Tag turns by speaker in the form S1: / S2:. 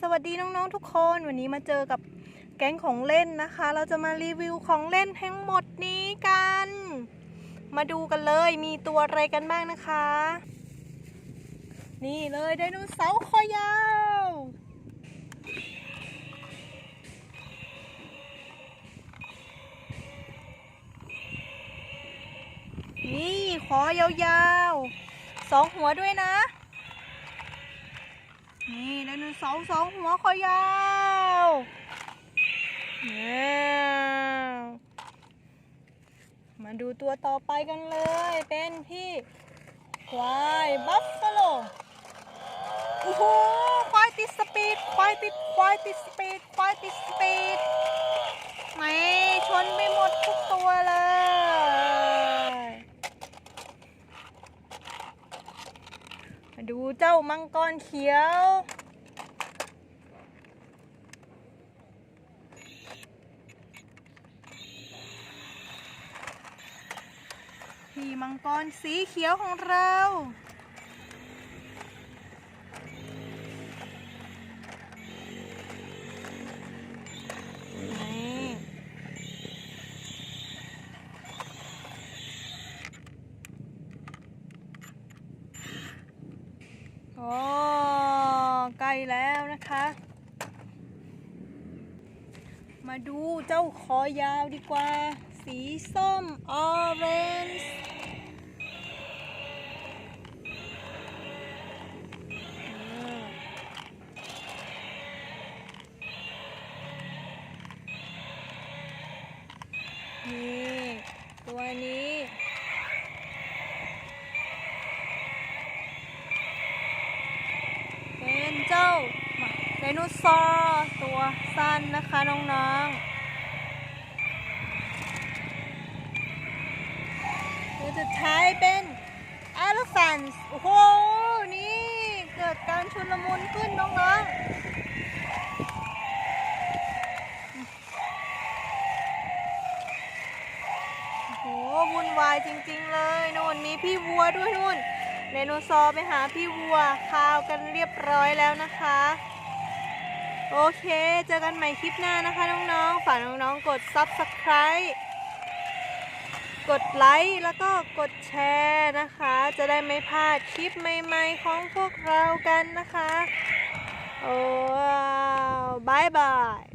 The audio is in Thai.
S1: สวัสดีน้องๆทุกคน วันนี้มาเจอกับแก๊งของเล่นนะคะ เราจะมารีวิวของเล่นทั้งหมดนี้กัน มาดูกันเลยมีตัวอะไรกันบ้างนะคะ นี่เลยไดโนเสาร์คอยาว นี่ขอยาวๆสองหัวด้วยนะ นี่ไดโนเสาร์สองหัวคอยาวมาดูตัวต่อไปกันเลย เป็นพี่ควายบัฟฟาโลโอ้โหควายติดสปีดควายติดควายติดสปีดควายติดสปีดไม่ชนไปหมดทุกตัวเลย มาดู เจ้ามังกรเขียว พี่มังกรสีเขียวของเรา โอ้ใกล้แล้วนะคะ มาดูเจ้าคอยาวดีกว่า สีส้มออเรนจ์นี่ โนเสาร์ตัวสั้นนะคะน้องๆตัวสุดท้ายเป็น elephant โอ้โห นี่เกิดการชุลมุนขึ้นน้องๆ โอ้โห วุ่นวายจริงๆเลยนู่นมีพี่วัวด้วยนู่นไดโนเสาร์ไปหาพี่วัวข้าวกันเรียบร้อยแล้วนะคะ โอเค เจอกันใหม่คลิปหน้านะคะน้องๆ ฝากน้องๆ กด Subscribe กดไลค์แล้วก็กดแชร์นะคะ จะได้ไม่พลาดคลิปใหม่ๆของพวกเรากันนะคะ โอ้บายบาย